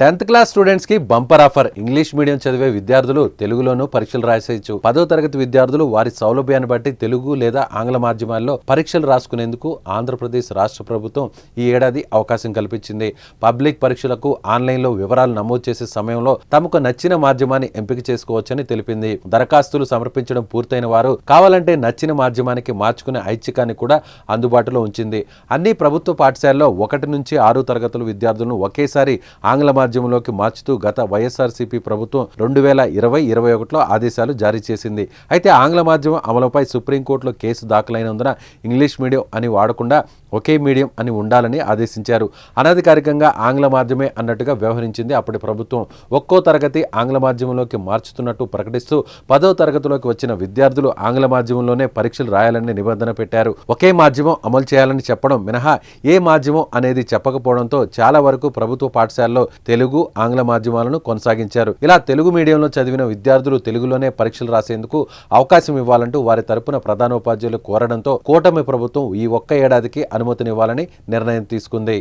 Tenth class స్టూడెంట్స్కి bumper offer. English medium చదివే విద్యార్థులు తెలుగులోనూ పరీక్షలు రాసేయచ్చు. పదో తరగతి విద్యార్థులు వారి సౌలభ్యాన్ని బట్టి తెలుగు లేదా ఆంగ్ల మాధ్యమాల్లో పరీక్షలు రాసుకునేందుకు ఆంధ్రప్రదేశ్ రాష్ట్ర ప్రభుత్వం ఈ ఏడాది అవకాశం కల్పించింది. పబ్లిక్ పరీక్షలకు ఆన్లైన్లో వివరాలు నమోదు చేసే సమయంలో తమకు నచ్చిన మాధ్యమాన్ని ఎంపిక చేసుకోవచ్చని తెలిపింది. దరఖాస్తులు సమర్పించడం పూర్తయిన వారు కావాలంటే నచ్చిన మాధ్యమానికి మార్చుకునే ఐచ్ఛికాన్ని కూడా అందుబాటులో ఉంచింది. అన్ని ప్రభుత్వ పాఠశాలలో ఒకటి నుంచి ఆరు తరగతుల విద్యార్థులను ఒకేసారి ఆంగ్ల రాజ్యంలోకి మార్చుతూ గత వైఎస్ఆర్సీపీ ప్రభుత్వం రెండు వేల ఇరవై ఇరవై ఒకటిలో ఆదేశాలు జారీ చేసింది. అయితే ఆంగ్ల మాధ్యమం అమలుపై సుప్రీంకోర్టులో కేసు దాఖలైనందున ఇంగ్లీష్ మీడియం అని వాడకుండా ఒకే మీడియం అని ఉండాలని ఆదేశించారు. అనధికారికంగా ఆంగ్ల మాధ్యమే అన్నట్టుగా వ్యవహరించింది అప్పటి ప్రభుత్వం. ఒక్కో తరగతి ఆంగ్ల మాధ్యమంలోకి మార్చుతున్నట్టు ప్రకటిస్తూ పదో తరగతిలోకి వచ్చిన విద్యార్థులు ఆంగ్ల మాధ్యమంలోనే పరీక్షలు రాయాలని నిబంధన పెట్టారు. ఒకే మాధ్యమం అమలు చేయాలని చెప్పడం మినహా ఏ మాధ్యమం అనేది చెప్పకపోవడంతో చాలా వరకు ప్రభుత్వ పాఠశాలలో తెలుగు ఆంగ్ల మాధ్యమాలను కొనసాగించారు. ఇలా తెలుగు మీడియంలో చదివిన విద్యార్థులు తెలుగులోనే పరీక్షలు రాసేందుకు అవకాశం ఇవ్వాలంటూ వారి తరపున ప్రధానోపాధ్యాయులు కోరడంతో కూటమి ప్రభుత్వం ఈ ఒక్క ఏడాదికి అనుమతినివ్వాలని నిర్ణయం తీసుకుంది.